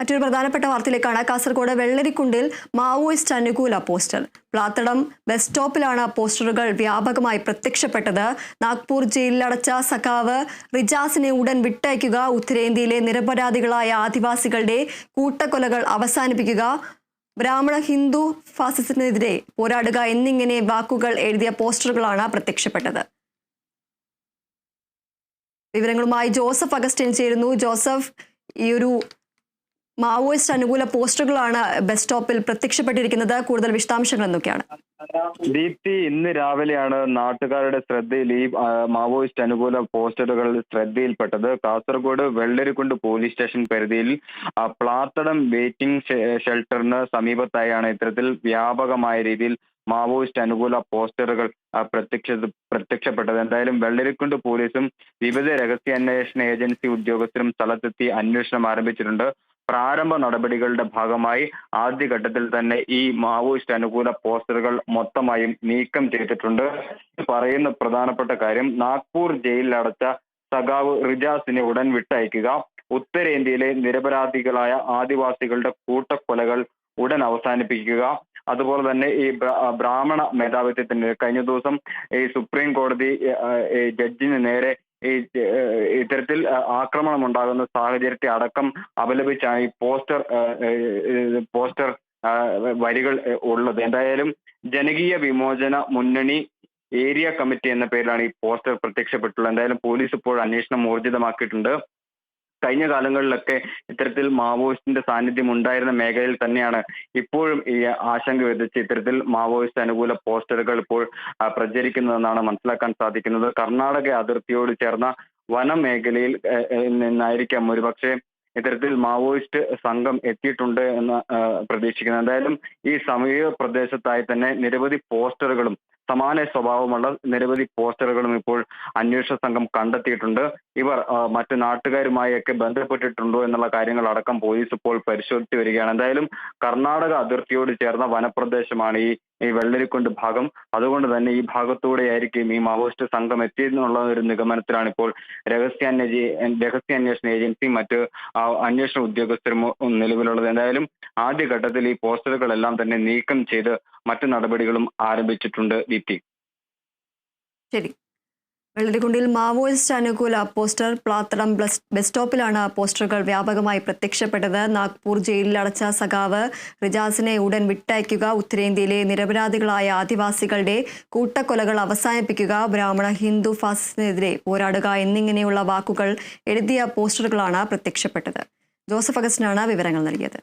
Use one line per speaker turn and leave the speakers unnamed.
മറ്റൊരു പ്രധാനപ്പെട്ട വാർത്തയിലേക്കാണ് കാസർഗോഡ് വെള്ളരിക്കുണ്ടിൽ മാവോയിസ്റ്റ് അനുകൂല പോസ്റ്റർ. പ്ലാത്തടം ബസ് സ്റ്റോപ്പിലാണ് പോസ്റ്ററുകൾ വ്യാപകമായി പ്രത്യക്ഷപ്പെട്ടത്. നാഗ്പൂർ ജയിലിലടച്ച സഖാവ് റിജാസിനെ ഉടൻ വിട്ടയക്കുക ഉത്തരേന്ത്യയിലെ നിരപരാധികളായ ആദിവാസികളുടെ കൂട്ടക്കൊലകൾ അവസാനിപ്പിക്കുക ബ്രാഹ്മണ ഹിന്ദു ഫാസിസത്തിനെതിരെ പോരാടുക എന്നിങ്ങനെ വാക്കുകൾ എഴുതിയ പോസ്റ്ററുകളാണ് പ്രത്യക്ഷപ്പെട്ടത്. വിവരങ്ങളുമായി ജോസഫ് അഗസ്റ്റിൻ ചേരുന്നു. ജോസഫ് ഈ ഒരു മാവോയിസ്റ്റ് അനുകൂല പോസ്റ്ററുകളാണ് ബസ് സ്റ്റോപ്പിൽ പ്രത്യക്ഷപ്പെട്ടിരിക്കുന്നത്. കൂടുതൽ വിശദാംശങ്ങൾ എന്തൊക്കെയാണ്
ദീപ്തി ഇന്ന് രാവിലെയാണ് നാട്ടുകാരുടെ ശ്രദ്ധയിൽ ഈ മാവോയിസ്റ്റ് അനുകൂല പോസ്റ്ററുകൾ ശ്രദ്ധയിൽപ്പെട്ടത്. കാസർഗോഡ് വെള്ളരിക്കുണ്ട് പോലീസ് സ്റ്റേഷൻ പരിധിയിൽ പ്ലാത്തടം വെയിറ്റിംഗ് ഷെൽട്ടറിന് സമീപത്തായാണ് ഇത്തരത്തിൽ വ്യാപകമായ രീതിയിൽ മാവോയിസ്റ്റ് അനുകൂല പോസ്റ്ററുകൾ പ്രത്യക്ഷ പ്രത്യക്ഷപ്പെട്ടത്. എന്തായാലും വെള്ളരിക്കുണ്ട് പോലീസും വിവിധ രഹസ്യാന്വേഷണ ഏജൻസി ഉദ്യോഗസ്ഥരും സ്ഥലത്തെത്തി അന്വേഷണം ആരംഭിച്ചിട്ടുണ്ട്. പ്രാരംഭ നടപടികളുടെ ഭാഗമായി ആദ്യഘട്ടത്തിൽ തന്നെ ഈ മാവോയിസ്റ്റ് അനുകൂല പോസ്റ്ററുകൾ മൊത്തമായും നീക്കം ചെയ്തിട്ടുണ്ട്. പറയുന്ന പ്രധാനപ്പെട്ട കാര്യം നാഗ്പൂർ ജയിലിൽ അടച്ച സഖാവ് റിജാസിനെ ഉടൻ വിട്ടയക്കുക. ഉത്തരേന്ത്യയിലെ നിരപരാധികളായ ആദിവാസികളുടെ കൂട്ടക്കൊലകൾ ഉടൻ അവസാനിപ്പിക്കുക. അതുപോലെ തന്നെ ഈ ബ്രാഹ്മണ മേധാവിത്വത്തിന് കഴിഞ്ഞ ദിവസം ഈ സുപ്രീം കോടതി ജഡ്ജിന് നേരെ ഇത്തരത്തിൽ ആക്രമണം ഉണ്ടാകുന്ന സാഹചര്യത്തെ അടക്കം അപലപിച്ചാണ് ഈ പോസ്റ്റർ പോസ്റ്റർ വരികൾ ഉള്ളത്. എന്തായാലും ജനകീയ വിമോചന മുന്നണി ഏരിയ കമ്മിറ്റി എന്ന പേരിലാണ് ഈ പോസ്റ്റർ പ്രത്യക്ഷപ്പെട്ടുള്ളത്. എന്തായാലും പോലീസ് ഇപ്പോൾ അന്വേഷണം ഊർജിതമാക്കിയിട്ടുണ്ട്. കഴിഞ്ഞ കാലങ്ങളിലൊക്കെ ഇത്തരത്തിൽ മാവോയിസ്റ്റിന്റെ സാന്നിധ്യം ഉണ്ടായിരുന്ന മേഖലയിൽ തന്നെയാണ് ഇപ്പോഴും ഈ ആശങ്ക വിധിച്ച് ഇത്തരത്തിൽ മാവോയിസ്റ്റ് അനുകൂല പോസ്റ്ററുകൾ ഇപ്പോൾ പ്രചരിക്കുന്നതെന്നാണ് മനസ്സിലാക്കാൻ സാധിക്കുന്നത്. കർണാടക അതിർത്തിയോട് ചേർന്ന വനമേഖലയിൽ നിന്നായിരിക്കാം ഒരുപക്ഷെ ഇത്തരത്തിൽ മാവോയിസ്റ്റ് സംഘം എത്തിയിട്ടുണ്ട് എന്ന് പ്രതീക്ഷിക്കുന്നത്. പ്രതീക്ഷിക്കുന്നു എന്തായാലും ഈ സമീപ പ്രദേശത്തായി തന്നെ നിരവധി പോസ്റ്ററുകളും സമാന സ്വഭാവമുള്ള നിരവധി പോസ്റ്ററുകളും ഇപ്പോൾ അന്വേഷണ സംഘം കണ്ടെത്തിയിട്ടുണ്ട്. ഇവർ മറ്റു നാട്ടുകാരുമായൊക്കെ ബന്ധപ്പെട്ടിട്ടുണ്ടോ എന്നുള്ള കാര്യങ്ങൾ അടക്കം പോലീസ് ഇപ്പോൾ പരിശോധിച്ചു വരികയാണ്. എന്തായാലും കർണാടക അതിർത്തിയോട് ചേർന്ന വനപ്രദേശമാണ് ഈ ഈ വെള്ളരിക്കൊണ്ട് ഭാഗം. അതുകൊണ്ട് തന്നെ ഈ ഭാഗത്തൂടെ ആയിരിക്കും ഈ മാവോയിസ്റ്റ് സംഘം എത്തിയെന്നുള്ള ഒരു നിഗമനത്തിലാണ് ഇപ്പോൾ രഹസ്യാന്വേഷി രഹസ്യാന്വേഷണ ഏജൻസിയും മറ്റ് അന്വേഷണ ഉദ്യോഗസ്ഥരും നിലവിലുള്ളത്. എന്തായാലും ആദ്യഘട്ടത്തിൽ ഈ പോസ്റ്ററുകളെല്ലാം തന്നെ നീക്കം ചെയ്ത് മറ്റു നടപടികളും ആരംഭിച്ചിട്ടുണ്ട് ദീപ്തി
ശരി. വെള്ളരിക്കുണ്ടിൽ മാവോയിസ്റ്റ് അനുകൂല പോസ്റ്റർ പ്ലാത്തടം ബസ് സ്റ്റോപ്പിലാണ് പോസ്റ്ററുകൾ വ്യാപകമായി പ്രത്യക്ഷപ്പെട്ടത്. നാഗ്പൂർ ജയിലിൽ അടച്ച സഖാവ് റിജാസിനെ ഉടൻ വിട്ടയക്കുക ഉത്തരേന്ത്യയിലെ നിരപരാധികളായ ആദിവാസികളുടെ കൂട്ടക്കൊലകൾ അവസാനിപ്പിക്കുക ബ്രാഹ്മണ ഹിന്ദു ഫാസിസത്തിനെതിരെ പോരാടുക എന്നിങ്ങനെയുള്ള വാക്കുകൾ എഴുതിയ പോസ്റ്ററുകളാണ് പ്രത്യക്ഷപ്പെട്ടത്. ജോസഫ് അഗസ്റ്റിനാണ് വിവരങ്ങൾ നൽകിയത്.